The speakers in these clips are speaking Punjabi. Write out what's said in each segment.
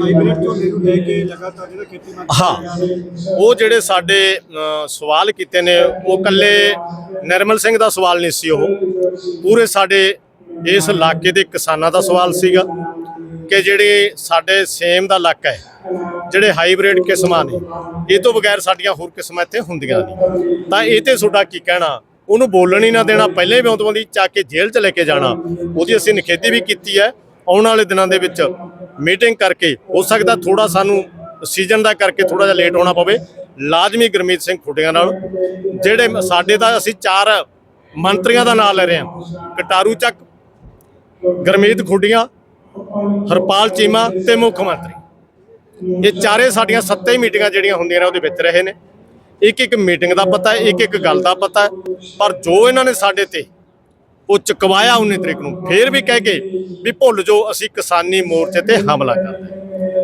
ਹਾਈਬ੍ਰਿਡ ਝੋਨੇ ਨੂੰ ਲੈ ਕੇ ਲਗਾਤਾਰ ਜਿਹੜਾ ਖੇਤੀ ਮੰਤਰੀ ਹਾਂ ਉਹ ਜਿਹੜੇ ਸਾਡੇ ਸਵਾਲ ਕੀਤੇ ਨੇ ਉਹ ਕੱਲੇ ਨਿਰਮਲ ਸਿੰਘ ਦਾ ਸਵਾਲ ਨਹੀਂ ਸੀ ਉਹ। ਪੂਰੇ ਸਾਡੇ ਇਸ ਇਲਾਕੇ ਦੇ ਕਿਸਾਨਾਂ ਦਾ ਸਵਾਲ ਸੀਗਾ ਕਿ ਜਿਹੜੇ ਸਾਡੇ ਸੇਮ ਦਾ ਇਲਾਕਾ ਹੈ ਜਿਹੜੇ ਹਾਈਬ੍ਰਿਡ ਕਿਸਮਾਂ ਨੇ ਇਹ ਤੋਂ ਬਗੈਰ ਸਾਡੀਆਂ ਹੋਰ ਕਿਸਮਾਂ ਇੱਥੇ ਹੁੰਦੀਆਂ ਨਹੀਂ। ਤਾਂ ਇਹ ਤੇ ਤੁਹਾਡਾ ਕੀ ਕਹਿਣਾ? ਉਹਨੂੰ ਬੋਲਣ ਹੀ ਨਾ ਦੇਣਾ ਪਹਿਲੇ ਹੀ ਵਿਉਂਤਬੰਦੀ ਚੱਕ ਕੇ ਜੇਲ੍ਹ ਚ ਲੈ ਕੇ ਜਾਣਾ। ਉਹਦੀ ਅਸੀਂ ਨਿਖੇਧੀ ਵੀ ਕੀਤੀ ਹੈ ਆਉਣ ਵਾਲੇ ਦਿਨਾਂ ਦੇ ਵਿੱਚ। ਮੀਟਿੰਗ ਕਰਕੇ ਹੋ ਸਕਦਾ ਥੋੜਾ ਸਾਨੂੰ ਸੀਜ਼ਨ ਦਾ ਕਰਕੇ ਥੋੜਾ ਜਿਹਾ ਲੇਟ ਹੋਣਾ ਪਵੇ। ਲਾਜ਼ਮੀ ਗੁਰਮੀਤ ਸਿੰਘ ਖੁੱਡੀਆਂ ਨਾਲ, ਜਿਹੜੇ ਸਾਡੇ ਦਾ ਅਸੀਂ ਚਾਰ ਮੰਤਰੀਆਂ ਦਾ ਨਾਮ ਲੈ ਰਹੇ ਹਾਂ। ਕਟਾਰੂ ਚੱਕ, ਗੁਰਮੀਤ ਖੁੱਡੀਆਂ ਹਰਪਾਲ ਚੀਮਾ ਤੇ ਮੁੱਖ ਮੰਤਰੀ। ਇਹ ਚਾਰੇ ਸਾਡੀਆਂ ਸੱਤੇ ਹੀ ਮੀਟਿੰਗਾਂ ਜਿਹੜੀਆਂ ਹੁੰਦੀਆਂ ਨੇ, ਉਹਦੇ ਵਿੱਚ ਰਹੇ ਨੇ। ਇੱਕ ਇੱਕ ਮੀਟਿੰਗ ਦਾ ਪਤਾ ਇੱਕ ਇੱਕ ਗੱਲ ਦਾ ਪਤਾ ਪਰ ਜੋ ਇਹਨਾਂ ਨੇ ਸਾਡੇ ਤੇ ਉਹ ਚੁਕਵਾਇਆ 19 ਤਰੀਕ ਨੂੰ। ਫੇਰ ਵੀ ਕਹਿ ਕੇ ਵੀ ਭੁੱਲ ਜੋ ਅਸੀਂ ਕਿਸਾਨੀ ਮੋਰਚੇ ਤੇ ਹਮਲਾ ਕਰਦੇ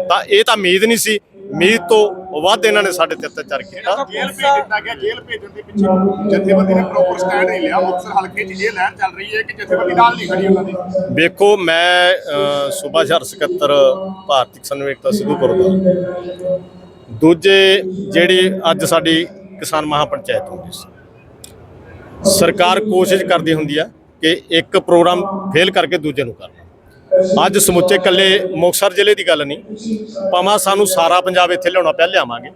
ਤਾਂ ਇਹ ਤਾਂ ਉਮੀਦ ਨਹੀਂ ਸੀ। ਉਮੀਦ ਤੋਂ ਵੱਧ ਇਹਨਾਂ ਨੇ ਸਾਡੇ ਤੇ ਅਤਿਆਚਾਰ ਕੀਤਾ। ਜੇਲ੍ਹ ਭੇਜ ਦਿੱਤਾ ਗਿਆ ਜੇਲ੍ਹ ਭੇਜਣ ਦੇ ਪਿੱਛੇ। ਜਥੇਬੰਦੀ ਨੇ ਪ੍ਰੋਪਰ ਸਟੈਂਡ ਨਹੀਂ ਲਿਆ। ਮੁਕਤਸਰ ਹਲਕੇ 'ਚ ਇਹ ਲਹਿਰ ਚੱਲ ਰਹੀ ਹੈ ਕਿ ਜਥੇਬੰਦੀ ਨਾਲ ਨਹੀਂ ਖੜੀ ਉਹਨਾਂ ਦੀ। ਵੇਖੋ ਮੈਂ ਸੂਬਾ ਸ਼ਹਿਰ ਸਕੱਤਰ ਭਾਰਤੀ ਕਿਸਾਨ ਏਕਤਾ ਸਿੱਧੂਪੁਰ ਦਾ। ਦੂਜੇ ਜਿਹੜੀ ਅੱਜ ਸਾਡੀ ਕਿਸਾਨ ਮਹਾਪੰਚਾਇਤ ਹੁੰਦੀ ਸੀ। ਸਰਕਾਰ ਕੋਸ਼ਿਸ਼ ਕਰਦੀ ਹੁੰਦੀ ਆ ਕਿ ਇੱਕ ਪ੍ਰੋਗਰਾਮ ਫੇਲ ਕਰਕੇ ਦੂਜੇ ਨੂੰ ਕਰਨਾ। ਅੱਜ ਸਮੁੱਚੇ ਇਕੱਲੇ ਮੁਕਤਸਰ ਜ਼ਿਲ੍ਹੇ ਦੀ ਗੱਲ ਨਹੀਂ, ਭਾਵੇਂ ਸਾਨੂੰ ਸਾਰਾ ਪੰਜਾਬ ਇੱਥੇ ਲਿਆਉਣਾ ਪਿਆ, ਲਿਆਵਾਂਗੇ।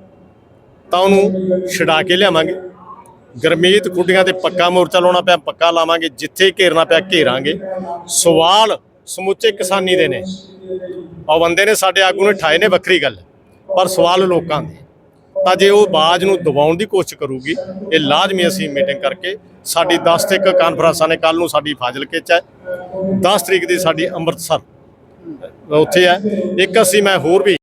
ਤਾਂ ਉਹਨੂੰ ਛਡਾ ਕੇ ਲਿਆਵਾਂਗੇ। ਗਰਮੀਤ ਗੁੱਡੀਆਂ ਤੇ ਪੱਕਾ ਮੋਰਚਾ ਲਾਉਣਾ ਪਿਆ, ਪੱਕਾ ਲਾਵਾਂਗੇ। ਜਿੱਥੇ ਘੇਰਨਾ ਪਿਆ, ਘੇਰਾਂਗੇ। ਸਵਾਲ ਸਮੁੱਚੇ ਕਿਸਾਨੀ ਦੇ ਨੇ। ਉਹ ਬੰਦੇ ਨੇ ਸਾਡੇ ਆਗੂ ਨੇ ਠਾਏ ਨੇ, ਵੱਖਰੀ ਗੱਲ। ਪਰ ਸਵਾਲ ਲੋਕਾਂ ਦੇ। ਤਾਂ ਜੇ ਉਹ ਬਾਜ ਨੂੰ ਦਬਾਉਣ ਦੀ ਕੋਸ਼ਿਸ਼ ਕਰੂਗੀ, ਇਹ ਲਾਜ਼ਮੀ ਅਸੀਂ ਮੀਟਿੰਗ ਕਰਕੇ ਸਾਡੀ 10 ਤੱਕ ਕਾਨਫਰੰਸਾਂ ਨੇ ਕੱਲ ਨੂੰ ਸਾਡੀ ਫਾਜ਼ਿਲਕੇ ਚ ਹੈ। 10 ਤਰੀਕ ਦੀ ਸਾਡੀ ਅੰਮ੍ਰਿਤਸਰ ਉੱਥੇ ਹੈ। ਇੱਕ ਅਸੀਂ, ਮੈਂ ਹੋਰ ਵੀ